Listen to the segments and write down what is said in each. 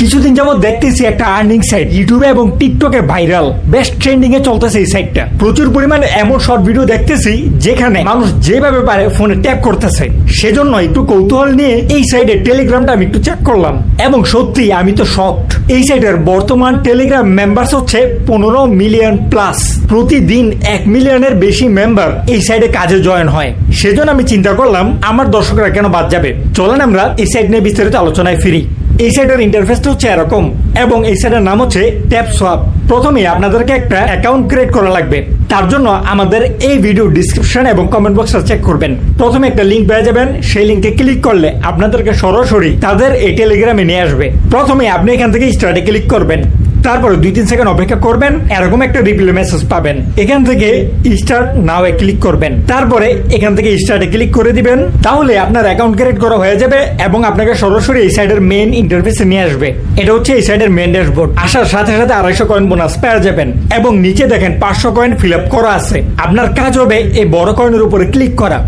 কিছুদিন যাবত দেখতেছি একটা আর্নিং সাইট ইউটিউবে এবং টিকটকে ভাইরাল বেস্ট ট্রেন্ডিং এ চলতেছে এই সাইটটা প্রচুর পরিমাণে এমন শর্ট ভিডিও দেখতেছি যেখানে মানুষ যেভাবে পারে ফোনে ট্যাপ করতেছে। সেজন্য একটু কৌতূহল নিয়ে এই সাইডের টেলিগ্রামটা আমি একটু চেক করলাম। এবং সত্যি আমি তো শকড এই সাইটের বর্তমান টেলিগ্রাম মেম্বার্স হচ্ছে পনেরো মিলিয়ন প্লাস প্রতিদিন এক মিলিয়নের বেশি মেম্বার এই সাইডে কাজে জয়েন হয়। সেজন্য আমি চিন্তা করলাম, আমার দর্শকরা কেন বাদ যাবে? চলেন আমরা এই সাইড নিয়ে বিস্তারিত আলোচনায় ফিরি। এই সাইটের ইন্টারফেসটা হচ্ছে এরকম এবং এই সাইটের নাম হচ্ছে ট্যাপ সোয়াপ প্রথমে আপনাদেরকে একটা অ্যাকাউন্ট ক্রিয়েট করা লাগবে। তার জন্য আমাদের এই ভিডিও ডিসক্রিপশন এবং কমেন্ট বক্সটা চেক করবেন। প্রথমে একটা লিঙ্ক পেয়ে যাবেন। সেই লিঙ্কে ক্লিক করলে আপনাদেরকে সরাসরি তাদের এই টেলিগ্রামে নিয়ে আসবে। প্রথমে আপনি এখান থেকে স্টার্টে ক্লিক করবেন। তারপরে দুই তিন সেকেন্ড অপেক্ষা করবেন, এরকম একটা রিপ্লাই মেসেজ পাবেন। এখান থেকে স্টার্ট নাও এ ক্লিক করবেন। তারপরে এখান থেকে স্টার্টে ক্লিক করে দিবেন। তাহলে আপনার অ্যাকাউন্ট ক্রিয়েট করা হয়ে যাবে এবং আপনাকে সরাসরি এই সাইডের মেইন ইন্টারফেসে নিয়ে আসবে। এটা হচ্ছে এই সাইডের মেইন ড্যাশবোর্ড আসার সাথে সাথে আড়াইশো কয়েন বোনাস পেয়ে যাবেন। এবং নিচে দেখেন পাঁচশো কয়েন ফিল আপ করা আছে। আপনার কাজ হবে এই বড় কয়েনের উপরে ক্লিক করা।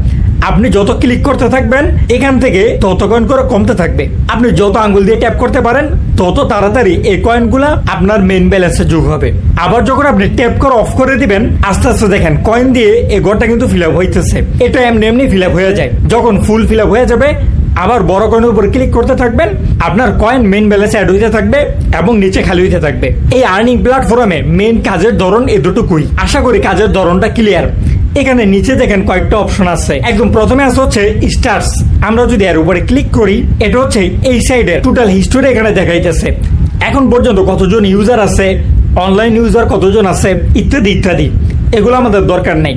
আপনি যত ক্লিক করতে থাকবেন, এখান থেকে তত কয়েন করে কমতে থাকবে। আপনি যত আঙ্গুল দিয়ে ট্যাপ করতে পারেন, তত তাড়াতাড়ি এই কয়েনগুলা আপনার মেন ব্যালেন্সে যোগ হবে। আবার যখন আপনি ট্যাপ করে অফ করে দিবেন, আস্তে আস্তে দেখেন কয়েন দিয়ে এই ঘরটা কিন্তু ফিল আপ হইতেছে। এটা এমনি এমনি ফিল আপ হয়ে যায়। যখন ফুল ফিল আপ হয়ে যাবে, আবার বড় কয়েনের উপর ক্লিক করতে থাকবেন, আপনার কয়েন মেন ব্যালেন্সে অ্যাড হইতে থাকবে এবং নিচে খালি হইতে থাকবে। এই আর্নিং প্ল্যাটফর্মে মেন কাজের ধরন এ দুটুকুই আশা করি কাজের ধরনটা ক্লিয়ার এখানে নিচে দেখেন কয়েকটা অপশন আছে। একদম প্রথমে আছে হচ্ছে স্টার্স আমরা যদি এর উপরে ক্লিক করি, এটা হচ্ছে এই সাইডে টোটাল হিস্টোরি এখানে দেখাইতেছে। এখন পর্যন্ত কতজন ইউজার আছে অনলাইন ইউজার কতজন আছে, ইত্যাদি ইত্যাদি। এগুলো আমাদের দরকার নেই।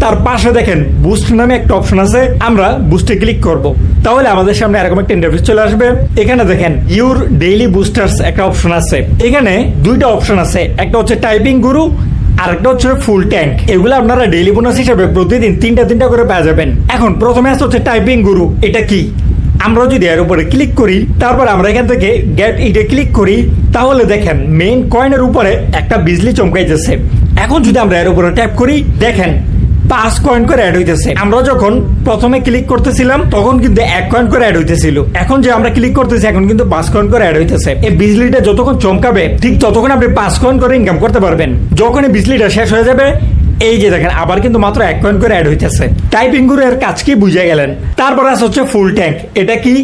তার পাশে দেখেন বুস্ট নামে একটা অপশন আছে, আমরা বুস্টে ক্লিক করব। তাহলে আমাদের সামনে এরকম একটা ইন্টারভিউ চলে আসবে। এখানে দেখেন ইউর ডেইলি বুস্টার্স একটা অপশন আছে। এখানে দুইটা অপশন আছে। একটা হচ্ছে টাইপিং গুরু আরেকটা হচ্ছে ফুল ট্যাঙ্ক এগুলো আপনারা ডেইলি বোনাস হিসেবে প্রতিদিন তিনটা তিনটা করে পেয়ে যাবেন। এখন প্রথমে আসতে হচ্ছে টাইপিং গুরু এটা কি? আমরা যদি এর উপরে ক্লিক করি, তারপর আমরা এখান থেকে গেট ইটে ক্লিক করি, তাহলে দেখেন মেইন কয়েনের উপরে একটা বিজলি চমকাইতেছে। এখন যদি আমরা এর উপরে ট্যাপ করি, দেখেন পাঁচ কয়েন করে অ্যাড হইতেছে। আমরা যখন প্রথমে ক্লিক করতেছিলাম, তখন কিন্তু এক কয়েন করে অ্যাড হইতেছিল। এখন যে আমরা ক্লিক করতেছি, এখন কিন্তু পাঁচ কয়েন করে অ্যাড হইতেছে। এই বিজলিটা যতক্ষণ চমকাবে, ঠিক ততক্ষণ আপনি পাঁচ কয়েন করে ইনকাম করতে পারবেন। যখন এই বিজলিটা শেষ হয়ে যাবে, এই যে দেখেন, আবার কিন্তু মাত্র এক কয়েন করে অ্যাড হইতেছে। টাইপিংগুলো এর কাজ কি বুঝে গেলেন? তারপর আছে হচ্ছে ফুল ট্যাঙ্ক এটা কি?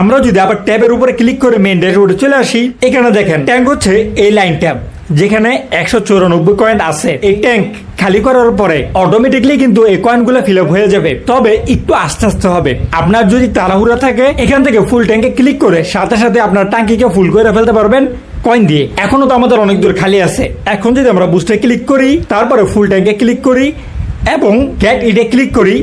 আমরা যদি আবার ট্যাবের উপরে ক্লিক করে মেন ড্যাশবোর্ডে চলে আসি, এখানে দেখেন ট্যাঙ্ক হচ্ছে এই লাইন ট্যাব যেখানে একশো চৌরানব্বই কয়েন আছে। এই ট্যাঙ্ক খালি করার পরে অটোমেটিকলি কিন্তু এই কয়েনগুলো ফিল আপ হয়ে যাবে। তবে একটু আস্তে আস্তে হবে। আপনার যদি তাড়াহুড়া থাকে, এখান থেকে ফুল ট্যাঙ্কে ক্লিক করে সাথে সাথে আপনার ট্যাঙ্কিকে ফুল করে ফেলতে পারবেন কয়েন দিয়ে। এখনও তো আমাদের অনেক দূর খালি আছে। এখন যদি আমরা বুস্টে ক্লিক করি, তারপরে ফুল ট্যাঙ্কে ক্লিক করি এবং গ্যাট ইটে ক্লিক করি,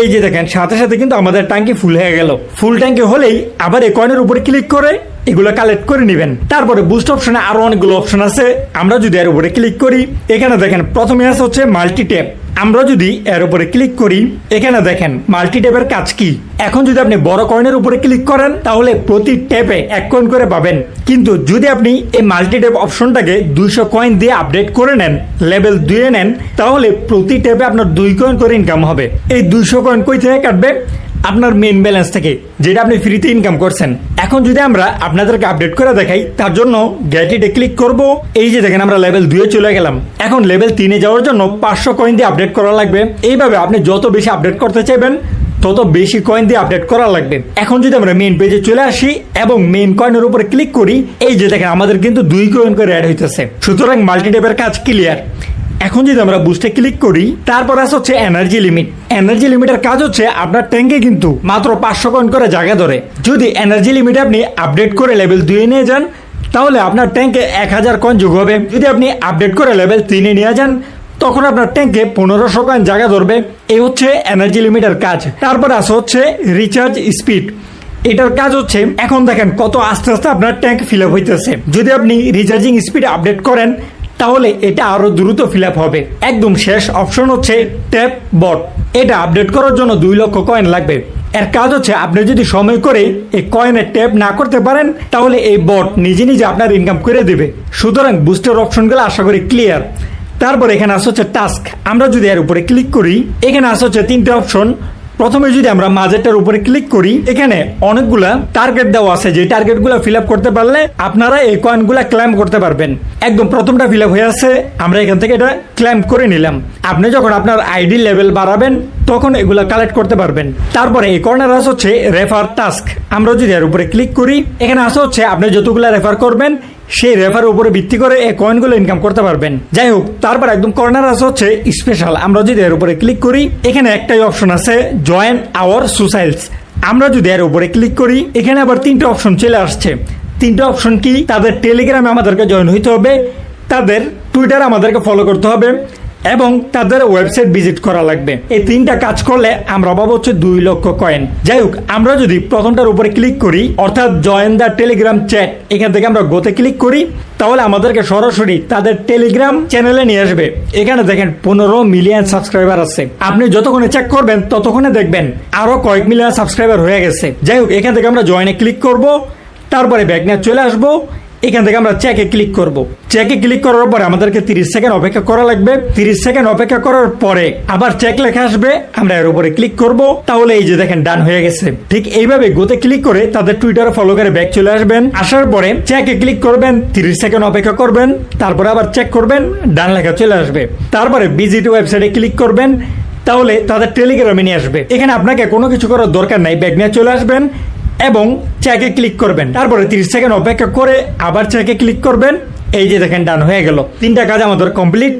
এই যে দেখেন, সাথে সাথে কিন্তু আমাদের ট্যাঙ্কি ফুল হয়ে গেল। ফুল ট্যাঙ্কি হলেই আবার এই কয়েনের উপরে ক্লিক করে এগুলো কালেক্ট করে নেবেন। তারপরে বুস্ট অপশনে আরও অনেকগুলো অপশন আছে। আমরা যদি এর উপরে ক্লিক করি, এখানে দেখেন, প্রথমে আছে হচ্ছে মাল্টি ট্যাপ আমরা যদি এর উপরে ক্লিক করি, এখানে দেখেন মাল্টি ট্যাপের কাজ কি? এখন যদি আপনি বড় কয়েনের উপরে ক্লিক করেন, তাহলে প্রতি ট্যাপে এক কয়েন করে পাবেন। কিন্তু যদি আপনি এই মাল্টি ট্যাপ অপশনটাকে দুইশো কয়েন দিয়ে আপডেট করে নেন লেভেল দুয়ে নেন, তাহলে প্রতি ট্যাপে আপনার দুই কয়েন করে ইনকাম হবে। এই দুইশো কয়েন কই থেকে কাটবে? আপনার মেন ব্যালেন্স থেকে, যেটা আপনি ফ্রিতে ইনকাম করছেন। এখন যদি আমরা আপনাদেরকে আপডেট করে দেখাই, তার জন্য গ্যাটিটে ক্লিক করব। এই যে দেখেন আমরা লেভেল দুয়ে চলে গেলাম। এখন লেভেল তিনে যাওয়ার জন্য পাঁচশো কয়েন দিয়ে আপডেট করা লাগবে। এইভাবে আপনি যত বেশি আপডেট করতে চাইবেন, তত বেশি কয়েন দিয়ে আপডেট করা লাগবে। এখন যদি আমরা মেন পেজে চলে আসি এবং মেন কয়েনের উপরে ক্লিক করি, এই যে দেখেন আমাদের কিন্তু দুই কয়েন করে অ্যাড হইতেছে। সুতরাং মাল্টিটেপের কাজ ক্লিয়ার এখন যদি আমরা বুস্টে ক্লিক করি, তারপর আছে হচ্ছে এনার্জি লিমিট এনার্জি লিমিটের কাজ হচ্ছে আপনার ট্যাঙ্কে কিন্তু মাত্র পাঁচশো কয়েন করে জায়গা ধরে। যদি এনার্জি লিমিট আপনি আপডেট করে লেভেল দুয়ে নিয়ে যান, তাহলে আপনার ট্যাঙ্কে এক হাজার কয়েন যোগ হবে। যদি আপনি আপডেট করে লেভেল তিনে নিয়ে যান, তখন আপনার ট্যাঙ্কে পনেরোশো কয়েন জায়গা ধরবে। এই হচ্ছে এনার্জি লিমিটের কাজ। তারপর আছে হচ্ছে রিচার্জ স্পিড এটার কাজ হচ্ছে, এখন দেখেন কত আস্তে আস্তে আপনার ট্যাঙ্ক ফিল আপ হইতেছে। যদি আপনি রিচার্জিং স্পিড আপডেট করেন তাহলে এটা আরও দ্রুত ফিল হবে। একদম শেষ অপশন হচ্ছে ট্যাপ বট। এটা আপডেট করার জন্য দুই লক্ষ কয়েন লাগবে। এর কাজ হচ্ছে আপনি যদি সময় করে এই কয়েনের ট্যাপ না করতে পারেন, তাহলে এই বট নিজে নিজে আপনার ইনকাম করে দেবে। সুতরাং বুস্টার অপশনগুলো আশা করি ক্লিয়ার তারপর এখানে আসছে হচ্ছে টাস্ক। আমরা যদি এর উপরে ক্লিক করি, এখানে আসছে হচ্ছে তিনটে অপশন। প্রথমে যদি আমরা মাঝেরটার উপরে ক্লিক করি, এখানে অনেকগুলা টার্গেট দেওয়া আছে। যে টার্গেটগুলো ফিল আপ করতে পারলে আপনারা এই কয়েনগুলো ক্লেম করতে পারবেন। একদম প্রথমটা ফিল আপ হয়ে আছে, আমরা এখান থেকে এটা ক্লেম করে নিলাম। আপনি যখন আপনার আইডি লেভেল বাড়াবেন, তখন এগুলা কালেক্ট করতে পারবেন। তারপরে এই কর্নার আছে হচ্ছে রেফার টাস্ক আমরা যদি এর উপরে ক্লিক করি, এখানে আছে হচ্ছে আপনি যতগুলা রেফার করবেন সেই রেফার উপরে ভিত্তি করে এই কয়েনগুলো ইনকাম করতে পারবেন। যাই হোক, তারপর একদম কর্নার আছে হচ্ছে স্পেশাল আমরা যদি এর উপরে ক্লিক করি, এখানে একটাই অপশন আছে জয়েন আওয়ার সুসাইলস আমরা যদি এর উপরে ক্লিক করি, এখানে আবার তিনটা অপশন চলে আসছে। তিনটা অপশন কি? তাদের টেলিগ্রামে আমাদেরকে জয়েন হইতে হবে, তাদের টুইটার আমাদেরকে ফলো করতে হবে। এবং তাদের ওয়েবসাইট ভিজিট করা লাগবে। এই তিনটা কাজ করলে আমরা পাবো হচ্ছে দুই লক্ষ কয়েন যাই হোক, আমরা যদি প্রথমটার উপরে ক্লিক করি, অর্থাৎ জয়েন দ্য টেলিগ্রাম চ্যাট এখান থেকে আমরা গোতে ক্লিক করি, তাহলে আমাদেরকে সরাসরি তাদের টেলিগ্রাম চ্যানেলে নিয়ে আসবে। এখানে দেখেন পনেরো মিলিয়ন সাবস্ক্রাইবার আছে। আপনি যতক্ষণে চেক করবেন, ততক্ষণে দেখবেন আরও কয়েক মিলিয়ন সাবস্ক্রাইবার হয়ে গেছে। যাই হোক, এখান থেকে আমরা জয়েনে ক্লিক করব, তারপরে ব্যাক নিয়ে চলে আসব। এখান থেকে আমরা চেকে ক্লিক করব। চেকে ক্লিক করার পরে আমাদেরকে তিরিশ সেকেন্ড অপেক্ষা করা লাগবে। তিরিশ সেকেন্ড অপেক্ষা করার পরে আবার চেক লেখা আসবে। আমরা এর উপরে ক্লিক করব। তাহলে এই যে দেখেন ডান হয়ে গেছে। ঠিক এইভাবে গোতে ক্লিক করে তাদের টুইটারে ফলো করে ব্যাক চলে আসবেন। আসার পরে চেকে ক্লিক করবেন, তিরিশ সেকেন্ড অপেক্ষা করবেন, তারপরে আবার চেক করবেন ডান লেখা চলে আসবে। তারপরে ভিজিট ওয়েবসাইটে ক্লিক করবেন। তাহলে তাদের টেলিগ্রামে নিয়ে আসবে। এখানে আপনাকে কোনো কিছু করার দরকার নাই। ব্যাগ নিয়ে চলে আসবেন। এবং চেকে ক্লিক করবেন। তারপরে তিরিশ সেকেন্ড অপেক্ষা করে আবার চেকে ক্লিক করবেন। এই যে দেখেন ডান হয়ে গেল। তিনটা কাজ আমাদের কমপ্লিট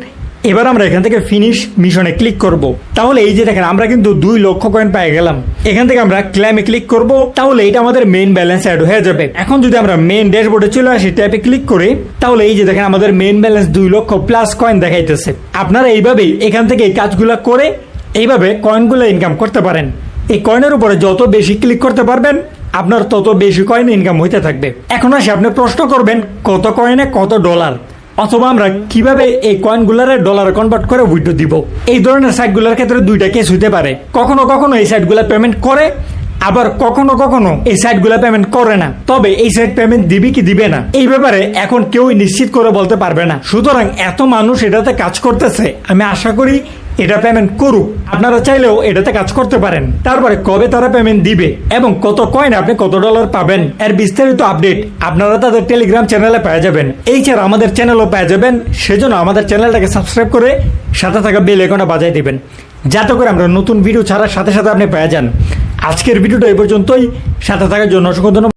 এবার আমরা এখান থেকে ফিনিশ মিশনে ক্লিক করব। তাহলে এই যে দেখেন, আমরা কিন্তু দুই লক্ষ কয়েন পেয়ে গেলাম। এখান থেকে আমরা ক্লেমে ক্লিক করব। তাহলে এটা আমাদের মেইন ব্যালেন্স অ্যাড হয়ে যাবে। এখন যদি আমরা মেইন ড্যাশবোর্ডে চলে আসি ট্যাপে ক্লিক করে, তাহলে এই যে দেখেন, আমাদের মেইন ব্যালেন্স দুই লক্ষ প্লাস কয়েন দেখাইতেছে। আপনারা এইভাবেই এখান থেকে এই কাজগুলো করে, এইভাবে কয়েনগুলো ইনকাম করতে পারেন। এই কয়েনের উপরে যত বেশি ক্লিক করতে পারবেন আপনার তত বেশি কয়েন ইনকাম হইতে থাকবে। এখন আসে, আপনি প্রশ্ন করবেন, কত কয়েনে কত ডলার অথবা আমরা কীভাবে এই কয়েনগুলারে ডলার কনভার্ট করে উইড্রো দিব? এই ধরনের সাইটগুলোর ক্ষেত্রে দুইটা কেস হইতে পারে। কখনো কখনো এই সাইটগুলো পেমেন্ট করে, আবার কখনো কখনো এই সাইটগুলো পেমেন্ট করে না। তবে এই সাইট পেমেন্ট দিবে কি দিবে না? এই ব্যাপারে এখন কেউই নিশ্চিত করে বলতে পারবে না। সুতরাং এত মানুষ এটাতে কাজ করতেছে। আমি আশা করি এটা পেমেন্ট করুক। আপনারা চাইলেও এটাতে কাজ করতে পারেন। তারপরে কবে তারা পেমেন্ট দিবে এবং কত কয়েন আপনি কত ডলার পাবেন, এর বিস্তারিত আপডেট আপনারা তাদের টেলিগ্রাম চ্যানেলে পেয়ে যাবেন। এই ছাড়া আমাদের চ্যানেলও পেয়ে যাবেন। সেজন্য আমাদের চ্যানেলটাকে সাবস্ক্রাইব করে সাথে থাকা বেল আইকনটা বাজাই দিবেন। যাতে করে আমরা নতুন ভিডিও ছাড়ার সাথে সাথে আপনি পেয়ে যান। আজকের ভিডিওটা এই পর্যন্তই। সাথে থাকার জন্য অসংখ্য